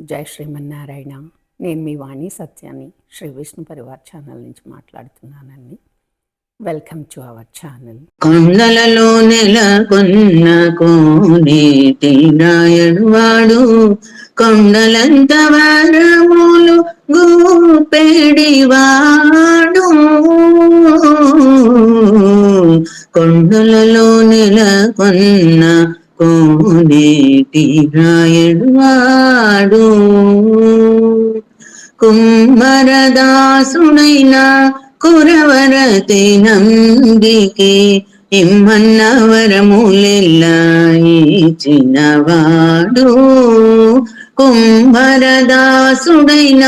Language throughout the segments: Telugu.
జై శ్రీమన్నారాయణ. నేను మీ వాణి సత్యాన్ని శ్రీ విష్ణు పరివార్ ఛానల్ నుంచి మాట్లాడుతున్నానండి. వెల్కమ్ టు అవర్ ఛానల్ కొండలలో నెలకొన్న కోనేటి నాయడు వాడు. కొండలంత వరములు గూపెడివాడు. కొండలలో నెలకొన్న కోనేటి నాయడు వాడు. కుమ్మరదాసుడైన కురవరతి నందికి ఇమ్మన్న వరములెల్లా ఇచ్చినవాడు కుంభరదాసుడైన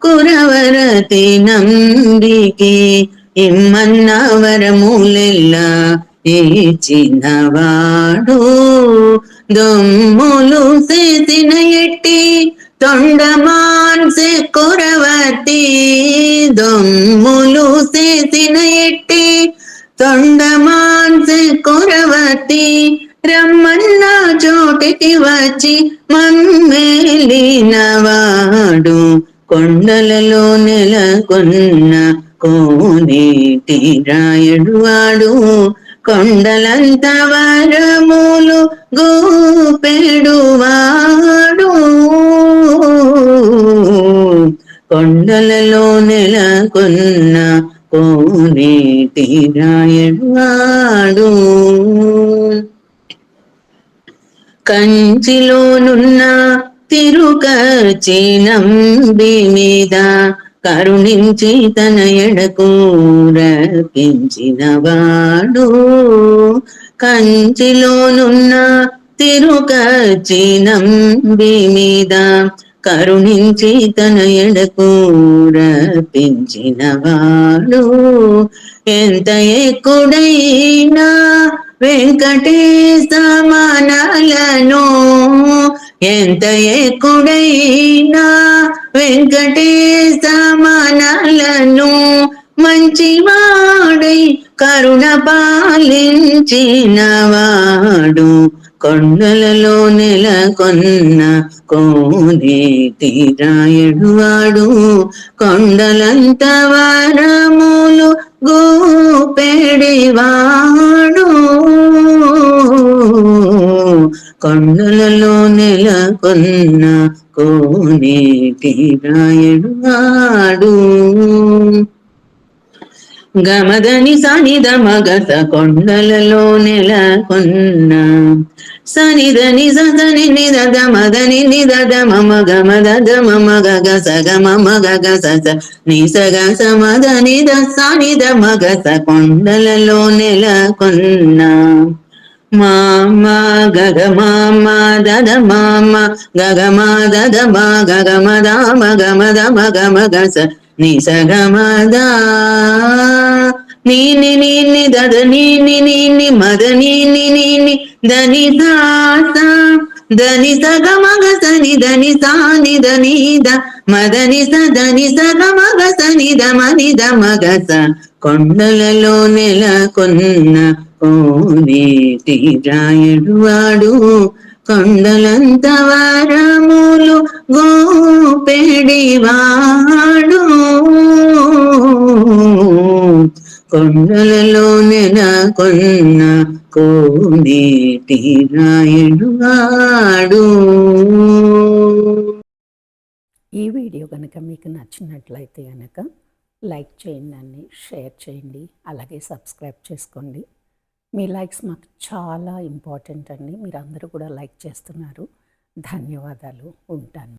కురవరతే నందికే ఇమ్మన్న వరములెల్లా ఇచ్చినవాడు దొమ్ములు చేసిన ఎట్టి తొండమాన్సె కురవతి దొమ్ములు చేసిన ఎట్టి తొండమాన్సె కురవతి రమ్మన్న చోటికి వచ్చి మమ్మేలినవాడు కొండలలో నెలకొన్న కోనేటి రాయుడు వాడు కొండలంత వరములు గోపెడువాడు. కొండలలో నెలకొన్న కోనేటి రాయుడు వాడు కంచిలోనున్న తిరుకచినంబి మీద కరుణించి తన ఎడకు రపించినవాడు కంచిలోనున్న తిరుకచినంబి మీద కరుణించి తన పెంచిన వాడు ఎంత ఎక్కుడైనా వెంకటేశ మనలను ఎంత ఎక్కుడైనా వెంకటేశమనలను మంచివాడై కరుణ పాలించినవాడు కొండలలో నెలకొన్న కోనేటి రాయడువాడు. కొండలంత వరములు గోపెడివాడు. కొండల కొన్న కోనేటి రాయడు వాడు. గమదని సనిద మగత కొండలలో నెలకొన్న సనిదని సదని నిదద మదని నిదద మమ గమద గమ మగ గస గమ మగ గస నిసగ సమద నిద సనిద మగత కొండలలో నెల కొన్నా మామ గగమా దద మామ గగమా దద మా గగ మద మగ మద మగ మగ స నిసగమద నీని నీని దద నీని నీని మద నీని నీని దని దాస. దని సగ మగ సని దని సాని దని ద మదని సదని సగ మగ సని ద మని ద మగ స కొండలలో నెల కొన్న కోనేటి రాయుడు వాడు. కొండలంత వరములు గోపెడివాడు. కొండలలో నెలకొన్న కోనేటి రాయుడు ఈ వీడియో కనుక మీకు నచ్చినట్లయితే కనుక లైక్ చేయండి షేర్ చేయండి అలాగే సబ్స్క్రైబ్ చేసుకోండి. మీ లైక్స్ మాకు చాలా ఇంపార్టెంట్ అండి. మీరు అందరూ కూడా లైక్ చేస్తున్నారు. ధన్యవాదాలు. ఉంటాను.